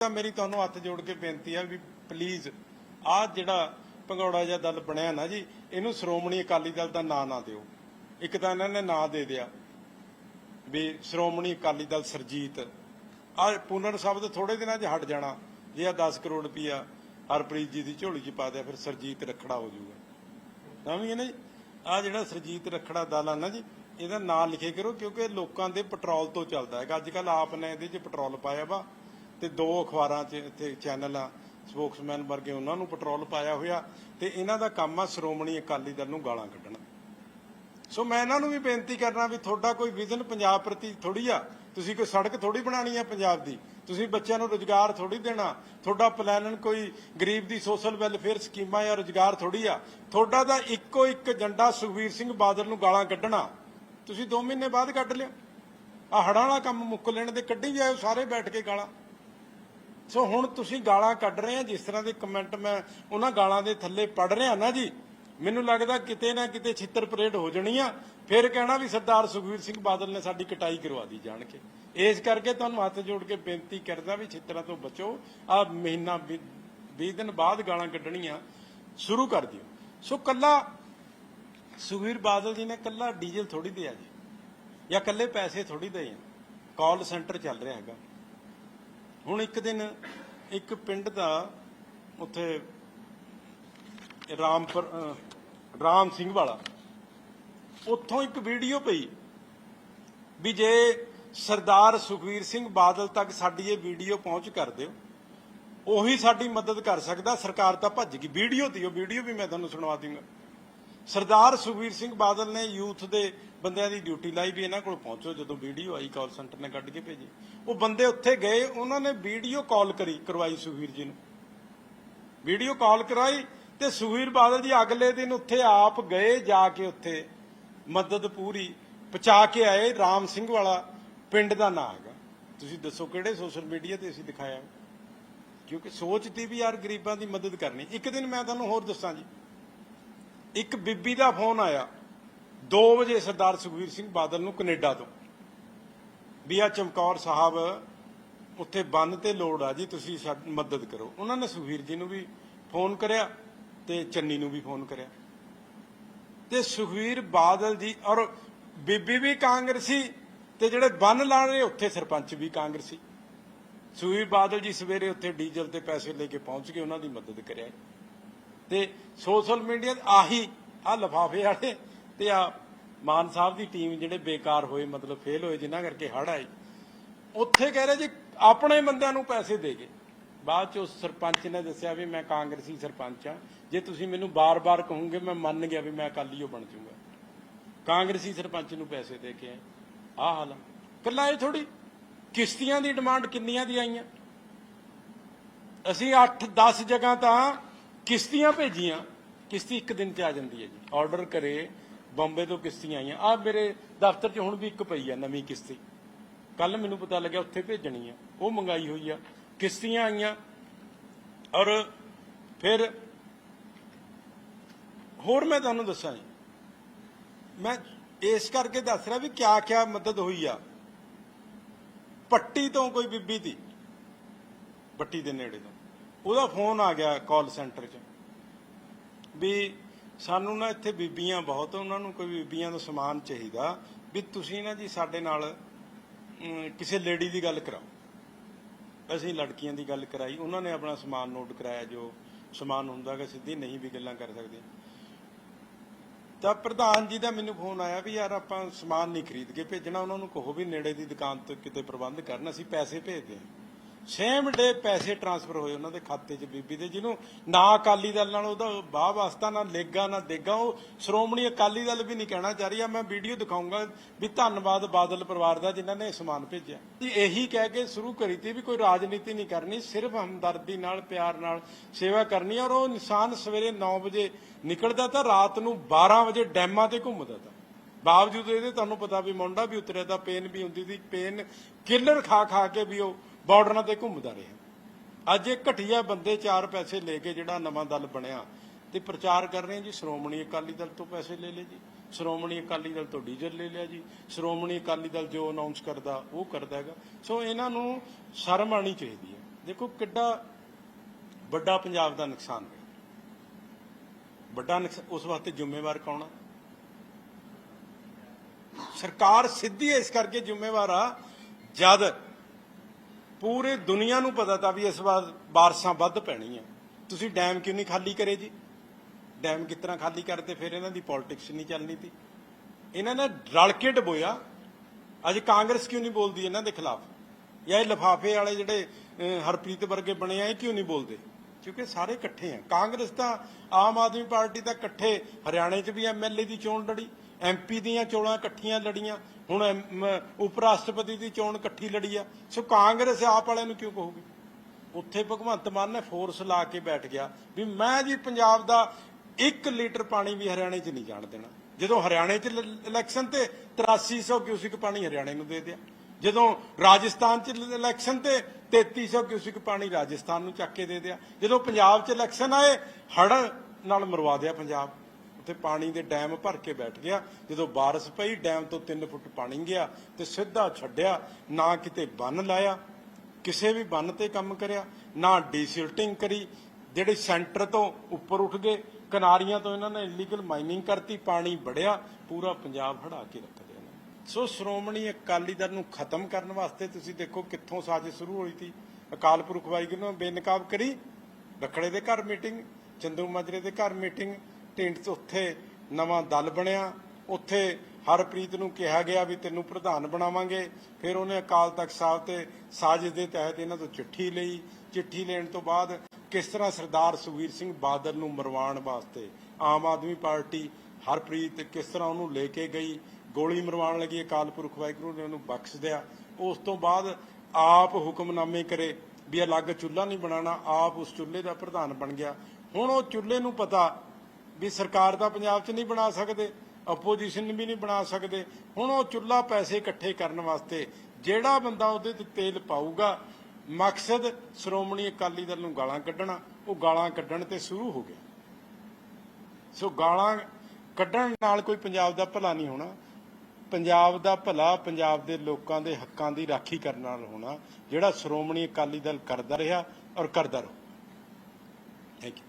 ਮੇਰੀ ਤੁਹਾਨੂੰ ਹੱਥ ਜੋੜ ਕੇ ਬੇਨਤੀ ਆ ਵੀ ਪਲੀਜ਼ ਆਹ ਜਿਹੜਾ ਭੰਗੌੜਾ ਜਿਹਾ ਦਲ ਬਣਿਆ ਨਾ ਜੀ, ਇਹਨੂੰ ਸ਼੍ਰੋਮਣੀ ਅਕਾਲੀ ਦਲ ਦਾ ਨਾਂ ਨਾ ਦਿਓ। ਇੱਕ ਤਾਂ ਇਹਨਾਂ ਨੇ ਨਾਂ ਦੇ ਦਿਆ ਵੀ ਸ਼੍ਰੋਮਣੀ ਅਕਾਲੀ ਦਲ ਸਰਜੀਤ। ਆ ਪੂਨਰ ਸ਼ਬਦ ਥੋੜੇ ਦਿਨਾਂ 'ਚ ਹਟ ਜਾਣਾ। ਜੇ ਆ 10 ਕਰੋੜ ਰੁਪਇਆ ਹਰਪ੍ਰੀਤ ਜੀ ਦੀ ਝੋਲੀ 'ਚ ਪਾ ਦਿਆ, ਫਿਰ ਸਰਜੀਤ ਰਖੜਾ ਹੋ ਜਾਊਗਾ। ਤਾਂ ਨਾ ਜੀ? ਆ ਜਿਹੜਾ ਸਰਜੀਤ ਰਖੜਾ ਦਲ ਆ ਨਾ ਜੀ, ਇਹਦਾ ਨਾਂ ਲਿਖੇ ਕਰੋ ਕਿਉਂਕਿ ਲੋਕਾਂ ਦੇ ਪੈਟਰੋਲ ਤੋਂ ਚੱਲਦਾ ਹੈਗਾ। ਅੱਜ ਕੱਲ ਆਪ ਨੇ ਇਹਦੇ 'ਚ ਪੈਟਰੋਲ ਪਾਇਆ ਵਾ। ਤੇ ਦੋ ਅਖਬਾਰਾਂ 'ਚ ਇੱਥੇ ਚੈਨਲ ਆ, ਸਪੋਕਸਮੈਨ ਵਰਗੇ ਉਹਨਾਂ ਨੂੰ ਪੈਟਰੋਲ ਪਾਇਆ ਹੋਇਆ, ਤੇ ਇਹਨਾਂ ਦਾ ਕੰਮ ਆ ਸ਼੍ਰੋਮਣੀ ਅਕਾਲੀ ਦਲ ਨੂੰ ਗਾਲਾਂ ਕੱਢਣਾ। ਸੋ ਮੈਂ ਇਹਨਾਂ ਨੂੰ ਵੀ ਬੇਨਤੀ ਕਰਨਾ ਵੀ ਤੁਹਾਡਾ ਕੋਈ ਵਿਜ਼ਨ ਪੰਜਾਬ ਪ੍ਰਤੀ ਥੋੜੀ ਆ, ਤੁਸੀਂ ਕੋਈ ਸੜਕ ਥੋੜੀ ਬਣਾਣੀ ਆ ਪੰਜਾਬ ਦੀ, ਤੁਸੀਂ ਬੱਚਿਆਂ ਨੂੰ ਰੋਜ਼ਗਾਰ ਥੋੜੀ ਦੇਣਾ, ਤੁਹਾਡਾ ਪਲਾਨ ਕੋਈ ਗਰੀਬ ਦੀ ਸੋਸ਼ਲ ਵੈਲਫੇਅਰ ਸਕੀਮਾਂ ਜਾਂ ਰੋਜ਼ਗਾਰ ਥੋੜੀ ਆ, ਤੁਹਾਡਾ ਤਾਂ ਇੱਕੋ ਇੱਕ ਏਜੰਡਾ ਸੁਖਵੀਰ ਸਿੰਘ ਬਾਦਲ ਨੂੰ ਗਾਲਾਂ ਕੱਢਣਾ, ਤੁਸੀਂ 2 ਮਹੀਨੇ ਬਾਅਦ ਕੱਢ ਲਿਓ ਆ ਹੜਾਂ ਵਾਲਾ ਕੰਮ ਮੁੱਕ ਲੈਣ ਦੇ ਕੱਢੀ ਜਾਇਓ, ਸਾਰੇ ਬੈਠ ਕੇ ਗਾਲਾਂ। ਸੋ ਹੁਣ ਤੁਸੀਂ ਗਾਲਾਂ ਕੱਢ ਰਹੇ ਆ, ਜਿਸ ਤਰ੍ਹਾਂ ਦੇ ਕਮੈਂਟ ਮੈਂ ਉਹਨਾਂ ਗਾਲਾਂ ਦੇ ਥੱਲੇ ਪੜ ਰਿਹਾ ਨਾ ਜੀ, ਮੈਨੂੰ ਲੱਗਦਾ ਕਿਤੇ ਨਾ ਕਿਤੇ ਛਿੱਤਰ ਪਰੇਡ ਹੋ ਜਾਣੀ ਆ। ਫਿਰ ਕਹਿਣਾ ਵੀ ਸਰਦਾਰ ਸੁਖਵੀਰ ਸਿੰਘ ਬਾਦਲ ਨੇ ਸਾਡੀ ਕਟਾਈ ਕਰਵਾ ਦੀ ਜਾਣ ਕੇ। ਇਸ ਕਰਕੇ ਤੁਹਾਨੂੰ ਹੱਥ ਜੋੜ ਕੇ ਬੇਨਤੀ ਕਰਦਾ ਵੀ ਛਿੱਤਰਾਂ ਤੋਂ ਬਚੋ। ਆ ਮਹੀਨਾ 20 ਦਿਨ ਬਾਅਦ ਗਾਲਾਂ ਕੱਢਣੀਆਂ ਸ਼ੁਰੂ ਕਰ ਦਿਓ। ਸੋ ਕੱਲਾ ਸੁਖਵੀਰ ਬਾਦਲ ਜੀ ਨੇ ਕੱਲਾ ਡੀਜ਼ਲ ਥੋੜੀ ਦਿਆ ਜੀ, ਜਾਂ ਕੱਲੇ ਪੈਸੇ ਥੋੜੀ ਦੇ ਆ। ਕਾਲ ਸੈਂਟਰ ਚੱਲ ਰਿਹਾ ਹੈਗਾ। ਹੁਣ ਇੱਕ ਦਿਨ ਇੱਕ ਪਿੰਡ ਦਾ ਉੱਥੇ ਰਾਮਪੁਰ ਰਾਮ ਸਿੰਘ ਵਾਲਾ। ਉੱਥੋਂ ਇੱਕ ਵੀਡੀਓ ਪਈ ਵੀ ਜੇ ਸਰਦਾਰ ਸੁਖਵੀਰ ਸਿੰਘ ਬਾਦਲ ਤੱਕ ਸਾਡੀ ਇਹ ਵੀਡੀਓ ਪਹੁੰਚ ਕਰ ਦਿਓ, ਉਹੀ ਸਾਡੀ ਮਦਦ ਕਰ ਸਕਦਾ, ਸਰਕਾਰ ਤਾਂ ਭੱਜ ਗਈ। ਵੀਡੀਓ ਦੀ ਉਹ ਵੀਡੀਓ ਵੀ ਮੈਂ ਤੁਹਾਨੂੰ ਸੁਣਵਾ ਦੂੰਗਾ ਸਰਦਾਰ ਸੁਖਵੀਰ ਸਿੰਘ ਬਾਦਲ ਨੇ ਯੂਥ ਦੇ ਬੰਦਿਆਂ ਦੀ ਡਿਊਟੀ ਲਾਈ ਵੀ ਇਹਨਾਂ ਕੋਲ ਪਹੁੰਚੋ, ਜਦੋਂ ਵੀਡੀਓ ਆਈ ਕਾਲ ਸੈਂਟਰ ਨੇ ਕੱਢ ਕੇ ਭੇਜੀ। ਉਹ ਬੰਦੇ ਉੱਥੇ ਗਏ, ਉਹਨਾਂ ਨੇ ਵੀਡੀਓ ਕਾਲ ਕਰੀ, ਕਰਵਾਈ ਸੁਖਵੀਰ ਜੀ ਨੂੰ। ਵੀਡੀਓ ਕਾਲ ਕਰਾਈ ਤੇ ਸੁਖਵੀਰ ਬਾਦਲ ਜੀ ਅਗਲੇ ਦਿਨ ਉੱਥੇ ਆਪ ਗਏ ਜਾ ਕੇ ਉੱਥੇ, ਮਦਦ ਪੂਰੀ, ਪਹੁੰਚਾ ਕੇ ਆਏ, ਰਾਮ ਸਿੰਘ ਵਾਲਾ ਪਿੰਡ ਦਾ ਨਾਂ ਹੈਗਾ। ਤੁਸੀਂ ਦੱਸੋ ਕਿਹੜੇ ਸੋਸ਼ਲ ਮੀਡੀਆ ਤੇ ਅਸੀਂ ਦਿਖਾਇਆ? ਕਿਉਂਕਿ ਸੋਚਦੀ ਵੀ ਯਾਰ ਗਰੀਬਾਂ ਦੀ ਮਦਦ ਕਰਨੀ। ਇੱਕ ਦਿਨ ਮੈਂ ਤੁਹਾਨੂੰ ਹੋਰ ਦੱਸਾਂ ਜੀ। ਇੱਕ ਬੀਬੀ ਦਾ ਫੋਨ ਆਇਆ। 2 ਵਜੇ ਸਰਦਾਰ ਸੁਖਵੀਰ ਸਿੰਘ ਬਾਦਲ ਨੂੰ ਕੈਨੇਡਾ ਤੋਂ। ਵੀ ਆ ਚਮਕੌਰ ਸਾਹਿਬ, ਉੱਥੇ ਬੰਨ ਤੇ ਲੋੜ ਆ ਜੀ, ਤੁਸੀਂ ਸਾਡੀ ਮਦਦ ਕਰੋ। ਉਹਨਾਂ ਨੇ ਸੁਖਵੀਰ ਜੀ ਨੂੰ ਵੀ ਫੋਨ ਕਰਿਆ ਤੇ ਚੰਨੀ ਨੂੰ ਵੀ ਫੋਨ ਕਰਿਆ। ਤੇ ਸੁਖਵੀਰ ਬਾਦਲ ਜੀ ਔਰ ਬੀਬੀ ਵੀ ਕਾਂਗਰਸੀ ਤੇ ਜਿਹੜੇ ਬੰਨ ਲਾ ਰਹੇ ਉੱਥੇ ਸਰਪੰਚ ਵੀ ਕਾਂਗਰਸੀ। ਸੁਖਵੀਰ ਬਾਦਲ ਜੀ ਸਵੇਰੇ ਉੱਥੇ ਡੀਜ਼ਲ ਤੇ ਪੈਸੇ ਲੈ ਕੇ ਪਹੁੰਚ ਕੇ ਉਹਨਾਂ ਦੀ ਮਦਦ ਕਰਿਆ। ਤੇ ਸੋਸ਼ਲ ਮੀਡੀਆ ਆਹੀ ਆ ਲਫਾਫੇ ਵਾਲੇ ਤੇ ਆ ਮਾਨ ਸਾਹਿਬ ਦੀ ਟੀਮ ਜਿਹੜੇ ਬੇਕਾਰ ਹੋਏ, ਮਤਲਬ ਫੇਲ ਹੋਏ, ਜਿਨ੍ਹਾਂ ਕਰਕੇ ਹੜ ਆਈ ਉੱਥੇ ਕਹਿ ਰਹੇ ਜੀ ਆਪਣੇ ਬੰਦਿਆਂ ਨੂੰ ਪੈਸੇ ਦੇ ਗਏ ਬਾਅਦ ਚ ਉਸ ਸਰਪੰਚ ਨੇ ਦੱਸਿਆ ਵੀ ਮੈਂ ਕਾਂਗਰਸੀ ਸਰਪੰਚ ਆ ਜੇ ਤੁਸੀਂ ਮੈਨੂੰ ਬਾਰ-ਬਾਰ ਕਹੋਗੇ, ਮੈਂ ਮੰਨ ਗਿਆ ਵੀ ਮੈਂ ਅਕਾਲੀ ਓ ਬਣ ਜਾਊਗਾ ਕਾਂਗਰਸੀ ਸਰਪੰਚ ਨੂੰ ਪੈਸੇ ਦੇ ਕੇ ਆਹ ਹਾਲ ਆ। ਕੱਲਾ ਇਹ ਥੋੜੀ ਕਿਸ਼ਤੀਆਂ ਦੀ ਡਿਮਾਂਡ ਕਿੰਨੀਆਂ ਦੀ ਆਈਆਂ? ਅਸੀਂ 8-10 ਜਗ੍ਹਾ ਤਾਂ ਕਿਸ਼ਤੀਆਂ ਭੇਜੀਆਂ। ਕਿਸ਼ਤੀ ਇੱਕ ਦਿਨ 'ਚ ਆ ਜਾਂਦੀ ਹੈ ਜੀ। ਆਰਡਰ ਕਰੇ ਬੰਬੇ ਤੋਂ ਕਿਸ਼ਤੀਆਂ ਆਈਆਂ। ਆ ਮੇਰੇ ਦਫ਼ਤਰ 'ਚ ਹੁਣ ਵੀ ਇੱਕ ਪਈ ਆ ਨਵੀਂ ਕਿਸ਼ਤੀ। ਕੱਲ ਮੈਨੂੰ ਪਤਾ ਲੱਗਿਆ ਉੱਥੇ ਭੇਜਣੀ ਆ। ਉਹ ਮੰਗਾਈ ਹੋਈ ਆ। ਕਿਸ਼ਤੀਆਂ ਆਈਆਂ ਔਰ ਫਿਰ ਹੋਰ ਮੈਂ ਤੁਹਾਨੂੰ ਦੱਸਾਂ ਜੀ। ਮੈਂ ਇਸ ਕਰਕੇ ਦੱਸ ਰਿਹਾ ਵੀ ਕਿਆ ਕਿਆ ਮਦਦ ਹੋਈ ਆ। ਪੱਟੀ ਤੋਂ ਕੋਈ ਬੀਬੀ ਦੀ। ਪੱਟੀ ਦੇ ਨੇੜੇ ਤੋਂ। ਉਹਦਾ ਫੋਨ ਆ ਗਿਆ ਕਾਲ ਸੈਂਟਰ 'ਚ ਵੀ ਸਾਨੂੰ ਨਾ ਇੱਥੇ ਬੀਬੀਆਂ ਬਹੁਤ ਉਹਨਾਂ ਨੂੰ ਕੋਈ ਬੀਬੀਆਂ ਦਾ ਸਮਾਨ ਚਾਹੀਦਾ ਵੀ ਤੁਸੀਂ ਨਾ ਜੀ ਸਾਡੇ ਨਾਲ ਕਿਸੇ ਲੇਡੀ ਦੀ ਗੱਲ ਕਰਾਓ। ਅਸੀਂ ਲੜਕੀਆਂ ਦੀ ਗੱਲ ਕਰਾਈ, ਉਹਨਾਂ ਨੇ ਆਪਣਾ ਸਮਾਨ ਨੋਟ ਕਰਾਇਆ ਜੋ ਸਮਾਨ ਹੁੰਦਾ ਕਿ ਸਿੱਧੀ ਨਹੀਂ ਵੀ ਗੱਲਾਂ ਕਰ ਸਕਦੇ। ਤਾਂ ਪ੍ਰਧਾਨ ਜੀ ਦਾ ਮੈਨੂੰ ਫੋਨ ਆਇਆ ਵੀ ਯਾਰ ਆਪਾਂ ਸਮਾਨ ਨਹੀਂ ਖਰੀਦ ਕੇ ਭੇਜਣਾ, ਉਹਨਾਂ ਨੂੰ ਕਹੋ ਵੀ ਨੇੜੇ ਦੀ ਦੁਕਾਨ ਤੋਂ ਕਿਤੇ ਪ੍ਰਬੰਧ ਕਰਨ, ਅਸੀਂ ਪੈਸੇ ਭੇਜਦੇ ਹਾਂ। ਸੇਮ ਡੇ ਪੈਸੇ ਟ੍ਰਾਂਸਫਰ ਹੋਏ ਉਹਨਾਂ ਦੇ ਖਾਤੇ 'ਚ ਬੀਬੀ ਦੇ, ਜਿਹਨੂੰ ਨਾ ਅਕਾਲੀ ਦਲ ਨਾਲ ਉਹਦਾ ਬਾਹ ਵਾਸਤਾ, ਨਾ ਲੇਗਾ, ਨਾ ਦੇਗਾ, ਉਹ ਸ਼੍ਰੋਮਣੀ ਅਕਾਲੀ ਦਲ ਵੀ ਨਹੀਂ ਕਹਿਣਾ ਚਾਹ ਰਹੀ ਆ। ਮੈਂ ਵੀਡੀਓ ਦਿਖਾਉਂਗਾ ਵੀ ਧੰਨਵਾਦ ਬਾਦਲ ਪਰਿਵਾਰ ਦਾ ਜਿਨ੍ਹਾਂ ਨੇ ਸਮਾਨ ਭੇਜਿਆ। ਇਹੀ ਕਹਿ ਕੇ ਸ਼ੁਰੂ ਕਰੀ ਤੀ ਵੀ ਕੋਈ ਰਾਜਨੀਤੀ ਨਹੀਂ ਕਰਨੀ, ਸਿਰਫ ਹਮਦਰਦੀ ਨਾਲ, ਪਿਆਰ ਨਾਲ ਸੇਵਾ ਕਰਨੀ ਔਰ ਉਹ ਇਨਸਾਨ ਸਵੇਰੇ 9 ਵਜੇ ਨਿਕਲਦਾ ਤਾਂ ਰਾਤ ਨੂੰ 12 ਵਜੇ ਡੈਮਾਂ ਤੇ ਘੁੰਮਦਾ ਤਾਂ। ਬਾਵਜੂਦ ਇਹਦੇ ਤੁਹਾਨੂੰ ਪਤਾ ਵੀ ਮੁੰਡਾ ਵੀ ਉਤਰਿਆ ਤਾਂ ਪੇਨ ਵੀ ਹੁੰਦੀ ਸੀ, ਪੇਨ ਕਿਲਰ ਖਾ ਖਾ ਕੇ ਵੀ ਉਹ ਬਾਰਡਰਾਂ ਤੇ ਘੁੰਮਦਾ ਰਿਹਾ। ਅੱਜ ਇਹ ਘਟੀਆ ਬੰਦੇ ਚਾਰ ਪੈਸੇ ਲੈ ਕੇ ਜਿਹੜਾ ਨਵਾਂ ਦਲ ਬਣਿਆ ਤੇ ਪ੍ਰਚਾਰ ਕਰ ਰਹੇ ਜੀ, ਸ਼੍ਰੋਮਣੀ ਅਕਾਲੀ ਦਲ ਤੋਂ ਪੈਸੇ ਲੈ ਲਏ ਜੀ, ਸ਼੍ਰੋਮਣੀ ਅਕਾਲੀ ਦਲ ਤੋਂ ਡੀਜ਼ਲ ਲੈ ਲਿਆ ਜੀ, ਸ਼੍ਰੋਮਣੀ ਅਕਾਲੀ ਦਲ ਜੋ ਅਨਾਉਂਸ ਕਰਦਾ, ਉਹ ਕਰਦਾ ਹੈਗਾ। ਸੋ ਇਹਨਾਂ ਨੂੰ ਸ਼ਰਮ ਆਣੀ ਚਾਹੀਦੀ ਹੈ। ਦੇਖੋ ਕਿੱਡਾ ਵੱਡਾ ਪੰਜਾਬ ਦਾ ਨੁਕਸਾਨ ਹੋਇਆ। ਵੱਡਾ ਨੁਕਸ- ਉਸ ਵਾਸਤੇ ਜ਼ਿੰਮੇਵਾਰ ਕੌਣ ਆ? ਸਰਕਾਰ ਸਿੱਧੀ ਇਸ ਕਰਕੇ ਜ਼ਿੰਮੇਵਾਰ ਆ ਜਦ ਪੂਰੇ ਦੁਨੀਆ ਨੂੰ ਪਤਾ ਤਾਂ ਵੀ ਇਸ ਵਾਰ ਬਾਰਿਸ਼ਾਂ ਵੱਧ ਪੈਣੀਆਂ। ਤੁਸੀਂ ਡੈਮ ਕਿਉਂ ਨਹੀਂ ਖਾਲੀ ਕਰੇ ਜੀ? ਡੈਮ ਕਿਸ ਤਰ੍ਹਾਂ ਖਾਲੀ ਕਰਦੇ, ਫਿਰ ਇਹਨਾਂ ਦੀ ਪੋਲਿਟਿਕਸ ਨਹੀਂ ਚੱਲਣੀ ਤੀ ਇਹਨਾਂ ਨੇ ਰਲ ਕੇ ਡਬੋਇਆ। ਅੱਜ ਕਾਂਗਰਸ ਕਿਉਂ ਨਹੀਂ ਬੋਲਦੀ ਇਹਨਾਂ ਦੇ ਖਿਲਾਫ? ਜਾਂ ਇਹ ਲਫਾਫੇ ਵਾਲੇ ਜਿਹੜੇ ਹਰਪ੍ਰੀਤ ਵਰਗੇ ਬਣੇ ਆ, ਇਹ ਕਿਉਂ ਨਹੀਂ ਬੋਲਦੇ? ਕਿਉਂਕਿ ਸਾਰੇ ਇਕੱਠੇ ਆ। ਕਾਂਗਰਸ ਤਾਂ ਆਮ ਆਦਮੀ ਪਾਰਟੀ ਤਾਂ ਇਕੱਠੇ, ਹਰਿਆਣੇ 'ਚ ਵੀ ਐਮਐਲਏ ਦੀ ਚੋਣ ਲੜੀ। ਐਮਪੀ ਦੀਆਂ ਚੋਣਾਂ ਇਕੱਠੀਆਂ ਲੜੀਆਂ, ਹੁਣ ਐਮ- ਉਪ ਰਾਸ਼ਟਰਪਤੀ ਦੀ ਚੋਣ ਇਕੱਠੀ ਲੜੀ ਆ। ਸੋ ਕਾਂਗਰਸ ਆਪ ਵਾਲਿਆਂ ਨੂੰ ਕਿਉਂ ਕਹੂਗੀ? ਉੱਥੇ ਭਗਵੰਤ ਮਾਨ ਨੇ ਫੋਰਸ ਲਾ ਕੇ ਬੈਠ ਗਿਆ ਵੀ ਮੈਂ ਜੀ ਪੰਜਾਬ ਦਾ 1 ਲੀਟਰ ਪਾਣੀ ਵੀ ਹਰਿਆਣੇ 'ਚ ਨਹੀਂ ਜਾਣ ਦੇਣਾ। ਜਦੋਂ ਹਰਿਆਣੇ 'ਚ ਇਲੈਕਸ਼ਨ ਤੇ 8300 ਕਿਊਸਿਕ ਪਾਣੀ ਹਰਿਆਣੇ ਨੂੰ ਦੇ ਦਿਆ। ਜਦੋਂ ਰਾਜਸਥਾਨ 'ਚ ਇਲੈਕਸ਼ਨ ਤੇ 3300 ਕਿਊਸਿਕ ਪਾਣੀ ਰਾਜਸਥਾਨ ਨੂੰ ਚੱਕ ਕੇ ਦੇ ਦਿਆ। ਜਦੋਂ ਪੰਜਾਬ 'ਚ ਇਲੈਕਸ਼ਨ ਆਏ ਹੜ ਨਾਲ ਮਰਵਾ ਦਿਆ ਪੰਜਾਬ। ਉੱਥੇ ਪਾਣੀ ਦੇ ਡੈਮ ਭਰ ਕੇ ਬੈਠ ਗਿਆ। ਜਦੋਂ ਬਾਰਿਸ਼ ਪਈ, ਡੈਮ ਤੋਂ 3 ਫੁੱਟ ਪਾਣੀ ਗਿਆ ਤੇ ਸਿੱਧਾ ਛੱਡਿਆ, ਨਾ ਕਿਤੇ ਬੰਨ ਲਾਇਆ, ਕਿਸੇ ਵੀ ਬੰਨ ਤੇ ਕੰਮ ਕਰਿਆ, ਨਾ ਡੀਸਿਲਟਿੰਗ ਕਰੀ, ਜਿਹੜੇ ਸੈਂਟਰ ਤੋਂ ਉੱਪਰ ਉੱਠ ਗਏ, ਕਿਨਾਰੀਆਂ ਤੋਂ ਇਹਨਾਂ ਨੇ ਇਲੀਗਲ ਮਾਈਨਿੰਗ ਕਰਤੀ, ਪਾਣੀ ਵੜਿਆ, ਪੂਰਾ ਪੰਜਾਬ ਹੜਾ ਕੇ ਰੱਖ ਦਿਆ ਸੋ ਸ਼੍ਰੋਮਣੀ ਅਕਾਲੀ ਦਲ ਨੂੰ ਖਤਮ ਕਰਨ ਵਾਸਤੇ ਤੁਸੀਂ ਦੇਖੋ ਕਿੱਥੋਂ ਸਾਜ਼ਿਸ਼ ਸ਼ੁਰੂ ਹੋਈ ਸੀ। ਅਕਾਲ ਪੁਰਖ ਵਾਹਿਗੁਰੂ ਨੇ ਬੇਨਕਾਬ ਕਰੀ, ਰਖੜੇ ਦੇ ਘਰ ਮੀਟਿੰਗ ਚੰਦੂ ਮਾਜਰੇ ਦੇ ਘਰ ਮੀਟਿੰਗ ਟਿੰਡ 'ਚ ਉੱਥੇ ਨਵਾਂ ਦਲ ਬਣਿਆ। ਉੱਥੇ ਹਰਪ੍ਰੀਤ ਨੂੰ ਕਿਹਾ ਗਿਆ ਵੀ ਤੈਨੂੰ ਪ੍ਰਧਾਨ ਬਣਾਵਾਂਗੇ। ਫਿਰ ਉਹਨੇ ਅਕਾਲ ਤਖਤ ਸਾਹਿਬ ਤੇ ਸਾਜ਼ਿਸ਼ ਦੇ ਤਹਿਤ ਇਹਨਾਂ ਤੋਂ ਚਿੱਠੀ ਲਈ। ਚਿੱਠੀ ਲੈਣ ਤੋਂ ਬਾਅਦ ਕਿਸ ਤਰ੍ਹਾਂ ਸਰਦਾਰ ਸੁਖਵੀਰ ਸਿੰਘ ਬਾਦਲ ਨੂੰ ਮਰਵਾਉਣ ਵਾਸਤੇ ਆਮ ਆਦਮੀ ਪਾਰਟੀ ਹਰਪ੍ਰੀਤ ਕਿਸ ਤਰ੍ਹਾਂ ਉਹਨੂੰ ਲੈ ਕੇ ਗਈ, ਗੋਲੀ ਮਰਵਾਉਣ ਲੱਗੀ ਅਕਾਲ ਪੁਰਖ ਵਾਹਿਗੁਰੂ ਨੇ ਉਹਨੂੰ ਬਖਸ਼ ਦਿਆ। ਉਸ ਤੋਂ ਬਾਅਦ ਆਪ ਹੁਕਮਨਾਮੇ ਕਰੇ ਵੀ ਅਲੱਗ ਚੁੱਲ੍ਹਾ ਨਹੀਂ ਬਣਾਉਣਾ, ਆਪ ਉਸ ਚੁੱਲ੍ਹੇ ਦਾ ਪ੍ਰਧਾਨ ਬਣ ਗਿਆ। ਹੁਣ ਉਹ ਚੁੱਲ੍ਹੇ ਨੂੰ ਪਤਾ ਵੀ ਸਰਕਾਰ ਦਾ ਪੰਜਾਬ 'ਚ ਨਹੀਂ ਬਣਾ ਸਕਦੇ ਆਪੋਜੀਸ਼ਨ ਵੀ ਨਹੀਂ ਬਣਾ ਸਕਦੇ। ਹੁਣ ਉਹ ਚੁੱਲ੍ਹਾ ਪੈਸੇ ਇਕੱਠੇ ਕਰਨ ਵਾਸਤੇ ਜਿਹੜਾ ਬੰਦਾ ਉਹਦੇ ਤੇ ਤੇਲ ਪਾਊਗਾ, ਮਕਸਦ ਸ਼੍ਰੋਮਣੀ ਅਕਾਲੀ ਦਲ ਨੂੰ ਗਾਲਾਂ ਕੱਢਣਾ, ਉਹ ਗਾਲਾਂ ਕੱਢਣ ਤੇ ਸ਼ੁਰੂ ਹੋ ਗਿਆ। ਸੋ ਗਾਲਾਂ ਕੱਢਣ ਨਾਲ ਕੋਈ ਪੰਜਾਬ ਦਾ ਭਲਾ ਨਹੀਂ ਹੋਣਾ। ਪੰਜਾਬ ਦਾ ਭਲਾ ਪੰਜਾਬ ਦੇ ਲੋਕਾਂ ਦੇ ਹੱਕਾਂ ਦੀ ਰਾਖੀ ਕਰਨ ਨਾਲ ਹੋਣਾ, ਜਿਹੜਾ ਸ਼੍ਰੋਮਣੀ ਅਕਾਲੀ ਦਲ ਕਰਦਾ ਰਿਹਾ ਔਰ ਕਰਦਾ ਰਹੂ। Thank you